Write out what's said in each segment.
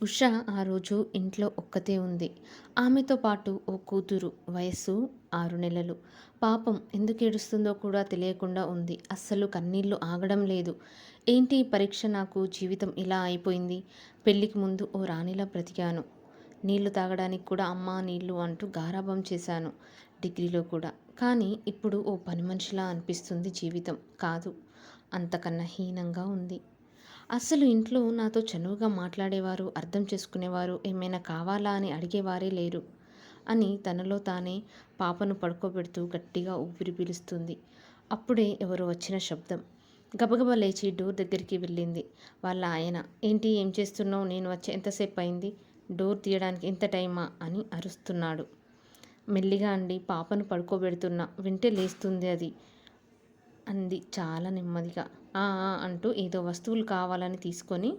ఉష ఆ రోజు ఇంట్లో ఒక్కతే ఉంది. ఆమెతో పాటు ఓ కూతురు వయస్సు ఆరు నెలలు. పాపం ఎందుకు ఏడుస్తుందో కూడా తెలియకుండా ఉంది. అస్సలు కన్నీళ్ళు ఆగడం లేదు. ఏంటి పరీక్ష నాకు? జీవితం ఇలా అయిపోయింది. పెళ్ళికి ముందు ఓ రాణిలా బ్రతికాను. నీళ్ళు తాగడానికి కూడా అమ్మా నీళ్ళు అంటూ గారాభం చేశాను డిగ్రీలో కూడా. కానీ ఇప్పుడు ఓ పని మనిషిలా అనిపిస్తుంది జీవితం. కాదు అంతకన్నా హీనంగా ఉంది. అస్సలు ఇంట్లో నాతో చనువుగా మాట్లాడేవారు అర్థం చేసుకునేవారు ఏమైనా కావాలా అని అడిగేవారే లేరు అని తనలో తానే పాపను పడుకోబెడుతూ గట్టిగా ఊపిరి పీలుస్తుంది. అప్పుడే ఎవరో వచ్చిన శబ్దం. గబగబా లేచి డోర్ దగ్గరికి వెళ్ళింది. వాళ్ళ ఆయన ఏంటి ఏం చేస్తున్నావు? నేను వచ్చి ఎంతసేపు అయింది? డోర్ తీయడానికి ఎంత టైమా? అని అరుస్తున్నాడు. మెల్లిగా అండి పాపను పడుకోబెడుతున్నా వింటే లేస్తుంది అది. అంది చాలా నెమ్మదిగా. ఆ అంటూ ఏదో వస్తువులు కావాలని తీసుకొని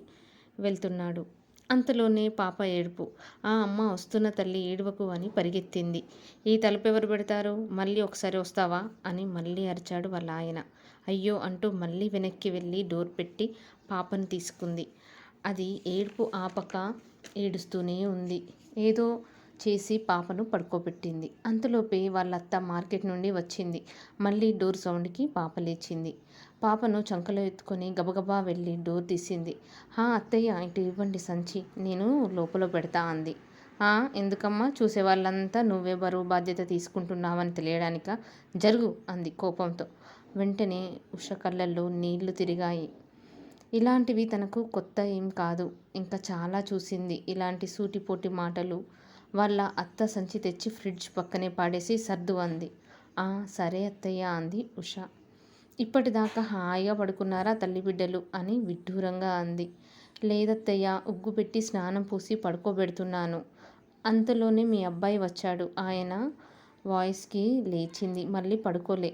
వెళ్తున్నాడు. అంతలోనే పాప ఏడుపు. ఆ అమ్మ వస్తున్న తల్లి ఏడువకు అని పరిగెత్తింది. ఈ తలుపు ఎవరు పెడతారు? మళ్ళీ ఒకసారి వస్తావా? అని మళ్ళీ అరిచాడు వాళ్ళ ఆయన. అయ్యో అంటూ మళ్ళీ వెనక్కి వెళ్ళి డోర్ పెట్టి పాపను తీసుకుంది. అది ఏడుపు ఆపక ఏడుస్తూనే ఉంది. ఏదో చేసి పాపను పడుకోబెట్టింది. అంతలోపే వాళ్ళ అత్త మార్కెట్ నుండి వచ్చింది. మళ్ళీ డోర్ సౌండ్కి పాప లేచింది. పాపను చంకలో ఎత్తుకొని గబగబా వెళ్ళి డోర్ తీసింది. హా అత్తయ్య ఇటు ఇవ్వండి సంచి. నేను లోపల పెడతా అంది. ఆ ఎందుకమ్మా? చూసే వాళ్ళంతా నువ్వే బరువు బాధ్యత తీసుకుంటున్నావని తెలియడానిక? జరుగు అంది కోపంతో. వెంటనే ఉష కళ్ళల్లో నీళ్ళు తిరిగాయి. ఇలాంటివి తనకు కొత్త ఏం కాదు. ఇంకా చాలా చూసింది. ఇలాంటి సూటిపోటి మాటలు వాళ్ళ అత్త సంచి తెచ్చి ఫ్రిడ్జ్ పక్కనే పాడేసి సర్దు అంది. సరే అత్తయ్య అంది ఉష. ఇప్పటిదాకా హాయిగా పడుకున్నారా తల్లి బిడ్డలు అని విడ్డూరంగా అంది. లేదత్తయ్య ఉగ్గు పెట్టి స్నానం పూసి పడుకోబెడుతున్నాను. అంతలోనే మీ అబ్బాయి వచ్చాడు. ఆయన వాయిస్కి లేచింది. మళ్ళీ పడుకోలే.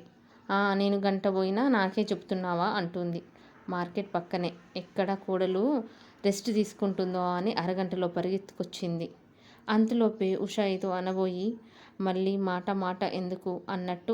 నేను గంట పోయినా నాకే చెప్తున్నావా అంటుంది. మార్కెట్ పక్కనే. ఎక్కడ కూడలు రెస్ట్ తీసుకుంటుందో అని అరగంటలో పరిగెత్తుకొచ్చింది. అంతలోపే ఉషా ఏదో అనబోయి మళ్ళీ మాట మాట ఎందుకు అన్నట్టు